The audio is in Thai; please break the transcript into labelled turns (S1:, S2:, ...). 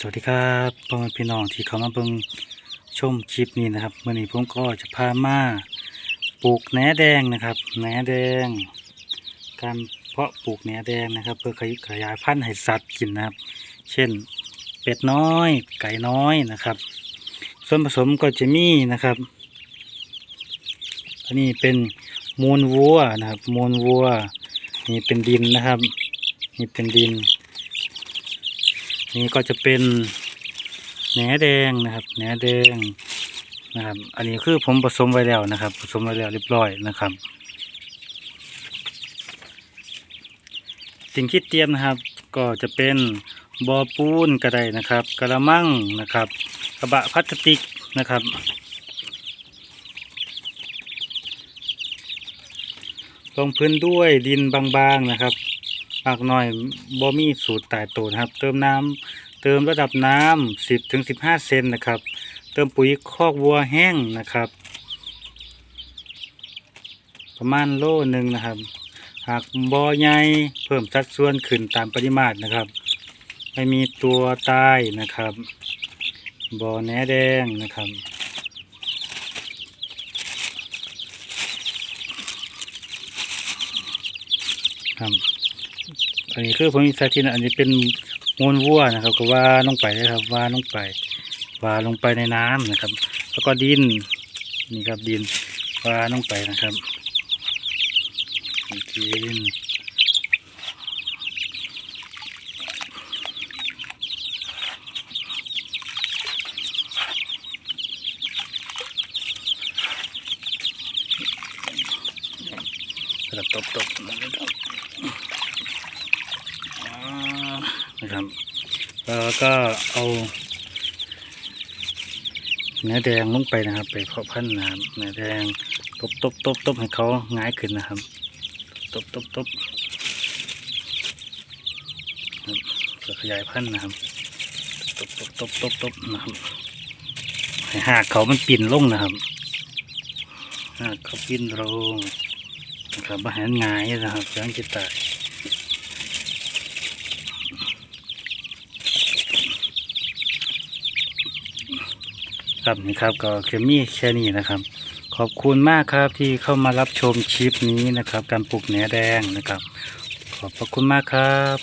S1: สวัสดีครับพ่อแม่พี่น้องที่เข้ามาเบิ่งชมคลิปนี้นะครับเมื่อนี้ผมก็จะพามาปลูกแหนแดงนะครับแหนแดง การเพาะปลูกแหนแดงนะครับ เพื่อขยายพันธุ์ให้สัตว์กินนะครับ เช่นเป็ดน้อยไก่น้อยนะครับ ส่วนผสมก็จะมีนะครับ อันนี้เป็นมูลวัวนะครับ มูลวัวนี่เป็นดินนะครับ นี่เป็นดิน นี่ก็จะเป็นแหนแดงนะครับแหนแดงนะครับ อันนี้คือผมผสมไว้แล้วนะครับ ผสมไว้แล้วเรียบร้อยนะครับ สิ่งที่เตรียมนะครับ ก็จะเป็นบอปูนกระไดนะครับกระมังนะครับ กระบะพลาสติกนะครับ ลงพื้นด้วยดินบางๆนะครับ มากหน่อยบ่มีสูตรตายตัวนะครับ เติมน้ำเติมระดับน้ำสิบถึงสิบห้าเซนนะครับ เติมปุ๋ยคอกวัวแห้งนะครับ ประมาณโลหนึ่งนะครับ หากบ่อใหญ่เพิ่มสัดส่วนขึ้นตามปริมาตรนะครับ ไม่มีตัวตายนะครับบ่อแหนแดงนะครับครับ อันนี้คือผมมีสาธิตนะอันนี้เป็นมูลวัวนะครับ ก็ว่าลงไปนะครับว่าลงไปว่าลงไปในน้ำนะครับ แล้วก็ดินนี่ครับดินว่าลงไปนะครับดินสลับตบๆนะครับ นะครับแล้วก็เอาเนื้อแดงลงไปนะครับ ไปเพาะพันธุ์นะครับเนื้อแดงตบตบตบตบให้เขาง่ายขึ้นนะครับ ตบตบตบครับเพื่อขยายพันธุ์นะครับ ตบตบตบตบตบนะครับให้หากเขามันปิ่นลงนะครับหากเขาปิ่นลงนะครับอาหารง่ายนะครับเสียงจิตตาย ครับนี่ครับก็เคมีแค่นี้นะครับ ขอบคุณมากครับที่เข้ามารับชมคลิปนี้นะครับ การปลูกแหนแดงนะครับ ขอบพระคุณมากครับ